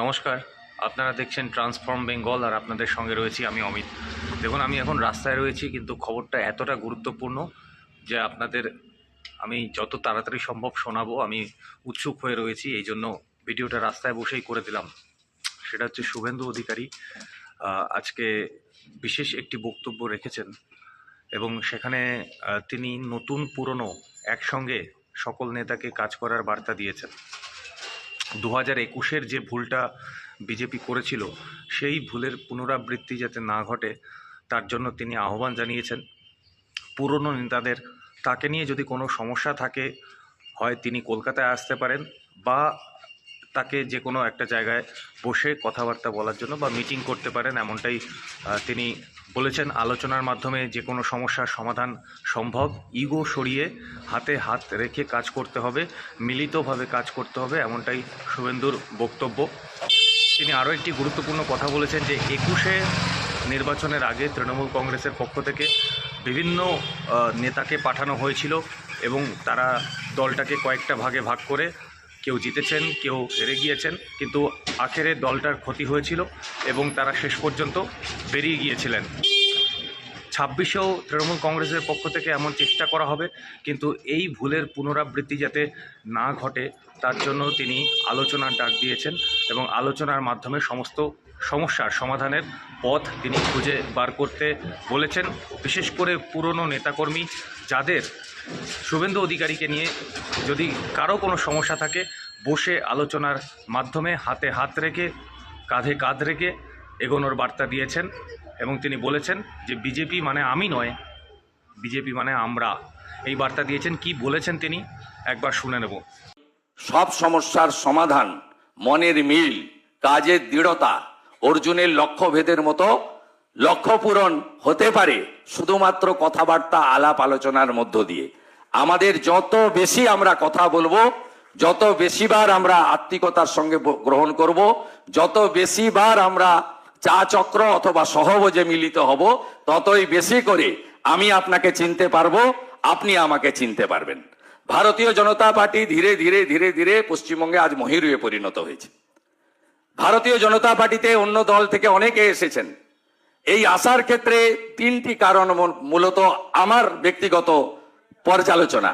নমস্কার, আপনারা দেখছেন ট্রান্সফর্ম বেঙ্গল আর আপনাদের সঙ্গে রয়েছি আমি অমিত। দেখুন, আমি এখন রাস্তায় রয়েছি, কিন্তু খবরটা এতটা গুরুত্বপূর্ণ যে আপনাদের আমি যত তাড়াতাড়ি সম্ভব শোনাবো, আমি উৎসুক হয়ে রয়েছি, এই জন্য ভিডিওটা রাস্তায় বসেই করে দিলাম। সেটা হচ্ছে শুভেন্দু অধিকারী আজকে বিশেষ একটি বক্তব্য রেখেছেন এবং সেখানে তিনি নতুন পুরনো একসঙ্গে সকল নেতাকে কাজ করার বার্তা দিয়েছেন। দু হাজার একুশের যে ভুলটা বিজেপি করেছিল, সেই ভুলের পুনরাবৃত্তি যাতে না ঘটে, তার জন্য তিনি আহ্বান জানিয়েছেন। পুরনো নেতাদের, তাকে নিয়ে যদি কোনো সমস্যা থাকে, হয় তিনি কলকাতায় আসতে পারেন বা তাকে যে কোনো একটা জায়গায় বসে কথাবার্তা বলার জন্য বা মিটিং করতে পারেন, এমনটাই তিনি বলেছেন। আলোচনার মাধ্যমে যে কোনো সমস্যার সমাধান সম্ভব। ইগো সরিয়ে হাতে হাত রেখে কাজ করতে হবে, মিলিতভাবে কাজ করতে হবে, এমনটাই শুভেন্দুর বক্তব্য। তিনি আরও একটি গুরুত্বপূর্ণ কথা বলেছেন যে, একুশে নির্বাচনের আগে তৃণমূল কংগ্রেসের পক্ষ থেকে বিভিন্ন নেতাকে পাঠানো হয়েছিল এবং তারা দলটাকে কয়েকটা ভাগে ভাগ করে কেউ জিতেছেন, কেউ হেরে গিয়েছেন, কিন্তু আখেরে দলটার ক্ষতি হয়েছিল এবং তারা শেষ পর্যন্ত বেরিয়ে গিয়েছিলেন। ছাব্বিশেও তৃণমূল কংগ্রেসের পক্ষ থেকে এমন চেষ্টা করা হবে, কিন্তু এই ভুলের পুনরাবৃত্তি যাতে না ঘটে, তার জন্য তিনি আলোচনার ডাক দিয়েছেন এবং আলোচনার মাধ্যমে সমস্ত সমস্যার সমাধানের পথ তিনি খুঁজে বার করতে বলেছেন। বিশেষ করে পুরনো নেতাকর্মী যাদের শুভেন্দু অধিকারীকে নিয়ে যদি কারও কোনো সমস্যা থাকে, বসে আলোচনার মাধ্যমে হাতে হাত রেখে, কাঁধে কাঁধ রেখে এগোনোর বার্তা দিয়েছেন এবং তিনি বলেছেন যে বিজেপি মানে আমি নয়, বিজেপি মানে আমরা। এই বার্তা দিয়েছেন। কি বলেছেন তিনি? একবার শুনে নেব। সব সমস্যার সমাধান, মনের মিল, কাজের দৃঢ়তা, অর্জুনের লক্ষ্যভেদের মতো লক্ষ্য পূরণ হতে পারে শুধুমাত্র কথাবার্তা, আলাপ, আলোচনার মধ্য দিয়ে। আমাদের যত বেশি আমরা কথা বলব, যত বেশিবার আমরা আত্মিকতার সঙ্গে গ্রহণ করব, যত বেশিবার আমরা চা চক্র অথবা সহবজে মিলিত হব, ততই বেশি করে আমি আপনাকে চিনতে পারব, আপনি আমাকে চিনতে পারবেন। ভারতীয় জনতা পার্টি ধীরে ধীরে ধীরে ধীরে পশ্চিমবঙ্গে আজ মহিরুয়ে পরিণত হয়েছে। ভারতীয় জনতা পার্টিতে অন্য দল থেকে অনেকে এসেছেন। এই আসার ক্ষেত্রে তিনটি কারণ মূলত আমার ব্যক্তিগত পর্যালোচনা।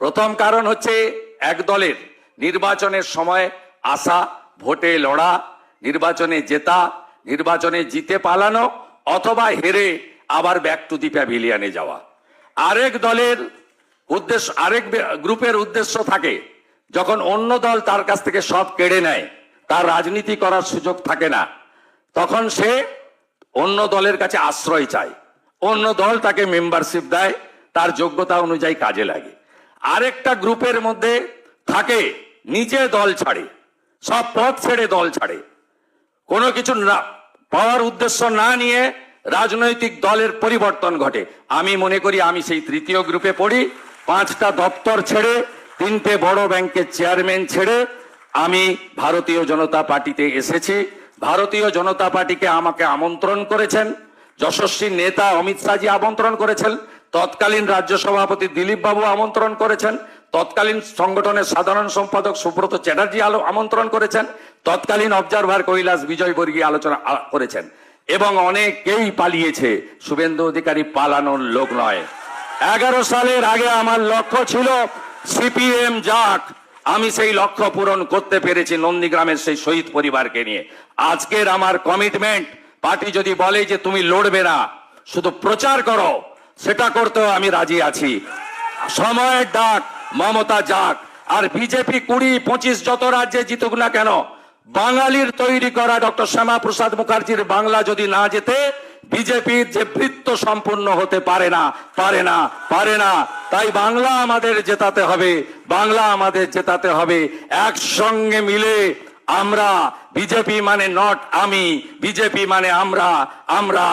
প্রথম কারণ হচ্ছে এক দলের নির্বাচনের সময় আসা ভোটে লড়া, নির্বাচনে জেতা, নির্বাচনে জিতে পালানো অথবা হেরে আবার ব্যাক টু দি প্যাভিলিয়নে যাওয়া। আরেক দলের উদ্দেশ্য, আরেক গ্রুপের উদ্দেশ্য থাকে, যখন অন্য দল তার কাছ থেকে সব কেড়ে নেয়, তার রাজনীতি করার সুযোগ থাকে না, তখন সে অন্য দলের কাছে আশ্রয় চায়। অন্য দল তাকে মেম্বারশিপ দেয়, তার যোগ্যতা অনুযায়ী কাজে লাগে। আরেকটা গ্রুপের মধ্যে থাকে নিচে দল ছাড়ে, সব পথ ছেড়ে দল ছাড়ে। কোনো কিছু না, পাওয়ার উদ্দেশ্য না নিয়ে রাজনৈতিক দলের পরিবর্তন ঘটে। আমি মনে করি আমি সেই তৃতীয় গ্রুপে পড়ি, পাঁচটা দপ্তর ছেড়ে, তিনটে বড় ব্যাংকের চেয়ারম্যান ছেড়ে আমি ভারতীয় জনতা পার্টিতে এসেছি। ভারতীয় জনতা পার্টিকে আমাকে আমন্ত্রণ করেছেন। যশস্বী নেতা অমিত শাহজি আমন্ত্রণ করেছেন। তৎকালীন রাজ্য সভাপতি দিলীপ বাবু আমন্ত্রণ করেছেন। তৎকালীন সংগঠনের সাধারণ সম্পাদক সুব্রত চ্যাটার্জি আলো আমন্ত্রণ করেছেন। তৎকালীন অবজারভার কৈলাস বিজয় বর্গী আলোচনা করেছেন। এবং অনেকেই পালিয়েছে। শুভেন্দু অধিকারী পালানোর লোক নয়। এগারো সালের আগে আমার লক্ষ্য ছিল সিপিএম যাক। আমি সেই লক্ষ্য পূরণ করতে পেরেছি নন্দীগ্রামের সেই শহীদ পরিবারকে নিয়ে। আজকের আমার কমিটমেন্ট পার্টি যদি বলে যে তুমি লড়বে না, শুধু প্রচার করো, সেটা করতেও আমি রাজি আছি। সময়ের ডাক, মমতা যাক। আর বিজেপি কুড়ি, পঁচিশ যত রাজ্যে জিতুক না কেন, বাঙালির তৈরি করা ডক্টর শ্যামা প্রসাদ মুখার্জির বাংলা যদি না যেতে বিজেপির যে বৃত্ত সম্পূর্ণ হতে পারে না পারে না পারে না। তাই বাংলা আমাদের জেতাতে হবে, বাংলা আমাদের জেতাতে হবে। একসঙ্গে মিলে আমরা, বিজেপি মানে নট আমি, বিজেপি মানে আমরা আমরা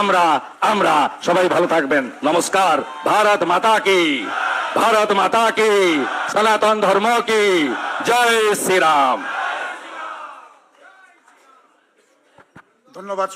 আমরা আমরা। সবাই ভালো থাকবেন। নমস্কার। ভারত মাতা কি? ভারত মাতা কি? সনাতন ধর্ম কি? জয় শ্রীরাম। ধন্যবাদ